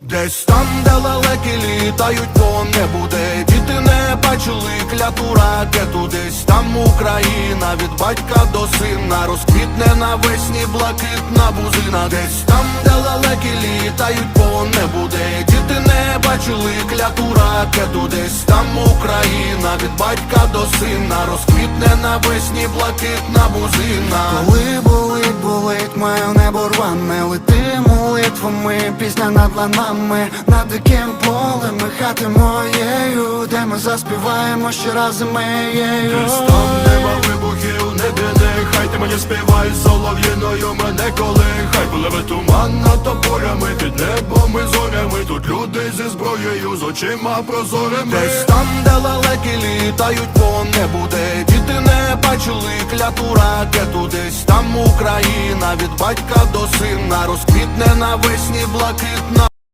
Десь там, де лелеки літають по небу, де діти не бачили кляту ракету, десь там Україна від батька до сина розквітне навесні блакитна бузина, десь там, де лелеки літають по небу, де діти не бачили кляту ракету, десь там Україна від батька до сина розквітне навесні блакитна бузина. Коли болить, болить, моє небо рване Лети молитвами, пісня над ланами Над диким полем, і хати моєю Де ми заспіваємо ще раз моєю там нема вибухів, небі нехай ти мені співай солов'їною мене колихай. Пливе туман над тополями, під небом і зорями Тут люди зі зброєю, з очима прозорими. Десь там, де лелеки літають по небу, де діти бачили кляту ракету Десь там Україна. Від батька до сина розквітне навесні блакитна